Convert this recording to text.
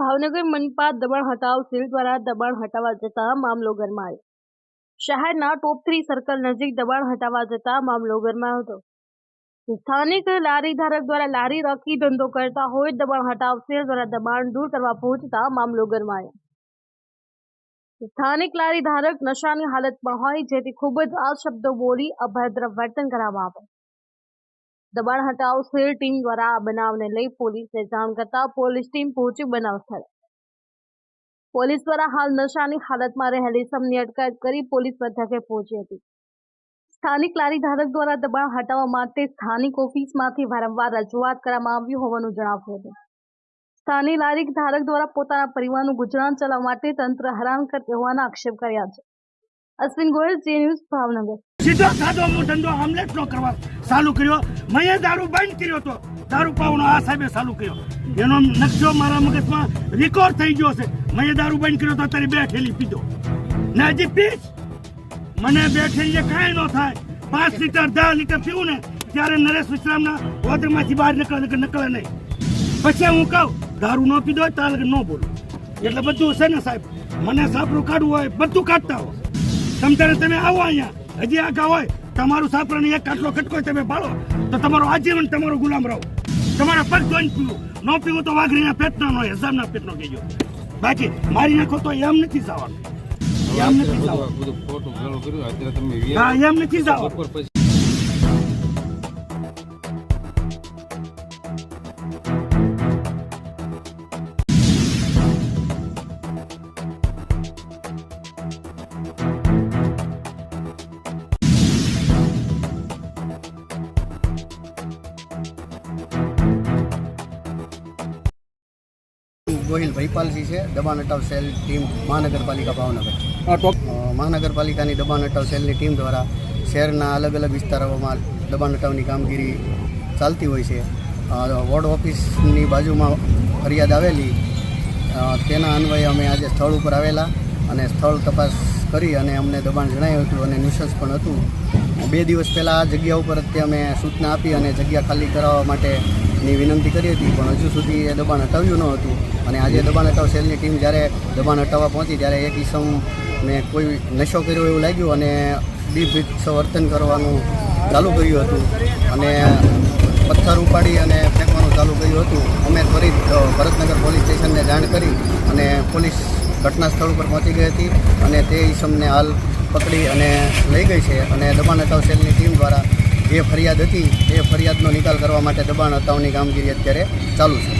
ભાવનગર મનપા દબાણ હટાવ સેલ દ્વારા દબાણ હટાવવા જતા મામલો ગરમાયો. શહેરના ટોપ થ્રી સર્કલ નજીક દબાણ હટાવવા જતા મામલો ગરમાયો હતો. સ્થાનિક લારી ધારક દ્વારા લારી રાખી ધંધો કરતા હોય દબાણ હટાવ સેલ દ્વારા દબાણ દૂર કરવા પહોંચતા મામલો ગરમાયો. સ્થાનિક લારી ધારક નશાની હાલતમાં હોય જેથી ખૂબ જ આ શબ્દો બોલી અભદ્ર વર્તન કરવામાં આવે દબાણ હટાવ ટીમ દ્વારા આ બનાવને લઈ પોલીસને જાણ કરતા પોલીસ ટીમ પહોંચી બનાવ સ્થળે. પોલીસ દ્વારા હાલ નશાની હાલતમાં રહેલી સમની અટકાયત કરી પોલીસ મથકે પહોંચી હતી. સ્થાનિક લારી ધારક દ્વારા દબાણ હટાવવા માટે સ્થાનિક ઓફિસમાંથી વારંવાર રજૂઆત કરવામાં આવ્યું હોવાનું જણાવ્યું હતું. સ્થાનિક લારી ધારક દ્વારા પોતાના પરિવારનું ગુજરાન ચલાવવા માટે તંત્ર હેરાન કરते હોવાના આક્ષેપ કર્યા છે. અશ્વિન ગોયલ જે ન્યૂઝ ભાવનગર. સીધો સાધો ધંધો હમલેટ નો કરવા. ચાલુ કર્યો. મેં દારૂ બંધ કર્યો તો. દારૂ પાવાનો આ સાહેબે ચાલુ કર્યો. એનો નકશો મારા મગજમાં રેકોર્ડ થઈ ગયો છે. મેં દારૂ બંધ કર્યો તો અત્યારે બે ઠેલી પીધો. ને હજી પીશ? મને બે ઠેલીએ કાંઈ ન થાય. પાંચ લીટર, દસ લીટર પીવું ને, ત્યારે નરેશ વિશ્રામના હોદરમાંથી બહાર નીકળે કે નીકળે નહીં. પછી હું કહું, દારૂ ન પીધો હોય તારે ન બોલું એટલે બધું છે ને સાહેબ, મને સાપરું કાઢવું હોય, બધું કાઢતા હોય. તમ ત્યારે તમે આવો અહીંયા. હજી આગા હોય. તમારું સાપરાને એક કાટલો કટકો તમે પાડો તો તમારો આજીવન તમારો ગુલામ રહો. તમારા પગ ધોઈને પીવું ન પીવું તો વાઘરીના પેટનો નો હજારના પેટનો કહેજો. બાકી મારી નાખો તો એમ નથી જવાનું. એમ નથી જવાનું. એમ નથી જવાનું. ગોહિલ ભૈપાલસિંહ છે દબાણ હટાવ સેલ ટીમ મહાનગરપાલિકા ભાવનગર મહાનગરપાલિકાની દબાણ હટાવ સેલની ટીમ દ્વારા શહેરના અલગ અલગ વિસ્તારોમાં દબાણ હટાવની કામગીરી ચાલતી હોય છે. વોર્ડ ઓફિસની બાજુમાં ફરિયાદ આવેલી. તેના અન્વયે અમે આજે સ્થળ ઉપર આવેલા અને સ્થળ તપાસ કરી અને અમને દબાણ જણાયું હતું અને ન્યુસન્સ પણ હતું. બે દિવસ પહેલાં આ જગ્યા ઉપર જ અમે સૂચના આપી અને જગ્યા ખાલી કરાવવા માટેની વિનંતી કરી હતી, પણ હજુ સુધી એ દબાણ હટાવ્યું ન હતું. અને આજે દબાણ હટાવ સેલની ટીમ જ્યારે દબાણ હટાવવા પહોંચી, ત્યારે એક ઈસમ મેં કોઈ નશો કર્યો એવું લાગ્યું અને બીભત્સ વર્તન કરવાનું ચાલુ કર્યું હતું. અને પથ્થર ઉપાડી અને ફેંકવાનું ચાલુ કર્યું હતું અમે ત્વરિત અ, ભરતનગર પોલીસ સ્ટેશનને જાણ કરી અને પોલીસ ઘટના સ્થળ ઉપર પહોંચી ગઈ હતી અને તે ઈસમને હાલ પકડી અને લઈ ગઈ છે અને દબાણ હટાવ સેલની ટીમ દ્વારા જે ફરિયાદ હતી એ ફરિયાદનો નિકાલ કરવા માટે દબાણ હટાવની કામગીરી અત્યારે ચાલુ છે.